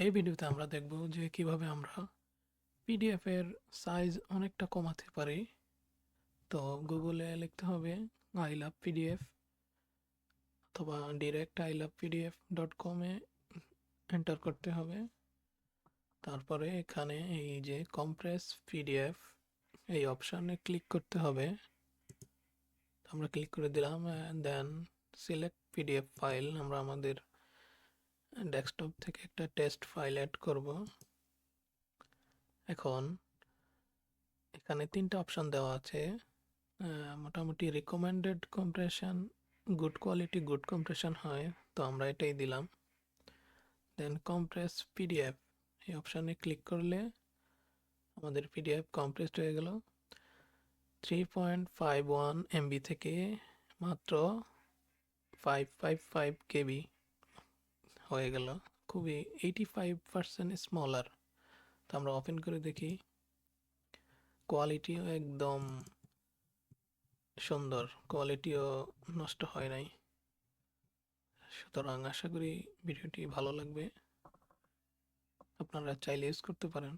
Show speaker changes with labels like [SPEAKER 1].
[SPEAKER 1] এই ভিডিওতে আমরা দেখব যে কীভাবে আমরা পিডিএফ এর সাইজ অনেকটা কমাতে পারি। তো গুগলে লিখতে হবে আই লাভ পিডিএফ অথবা direct I love PDF dot কমে এন্টার করতে হবে। তারপরে এখানে এই যে কম্প্রেস পিডিএফ এই অপশানে ক্লিক করতে হবে। আমরা ক্লিক করে দিলাম দেন সিলেক্ট পিডিএফ ফাইল আমরা আমাদের ডেস্কটপ থেকে একটা টেস্ট ফাইল অ্যাড করব। এখন এখানে তিনটা অপশন দেওয়া আছে। মোটামুটি recommended compression good quality good compression হয়, তো আমরা এটাই দিলাম। দেন কম্প্রেস পিডিএফ এই অপশানে ক্লিক করলে আমাদের পিডিএফ কম্প্রেসড হয়ে গেল। Three point five one MB থেকে মাত্র ফাইভ ফাইভ ফাইভ কেবি হয়ে গেল। খুবই এইটি ফাইভ পার্সেন্ট স্মলার তো আমরা ওপেন করে দেখি। কোয়ালিটিও একদম সুন্দর। কোয়ালিটিও নষ্ট হয় নাই। সুতরাং আশা করি ভিডিওটি ভালো লাগবে। আপনারা চাইলে ইউজ করতে পারেন।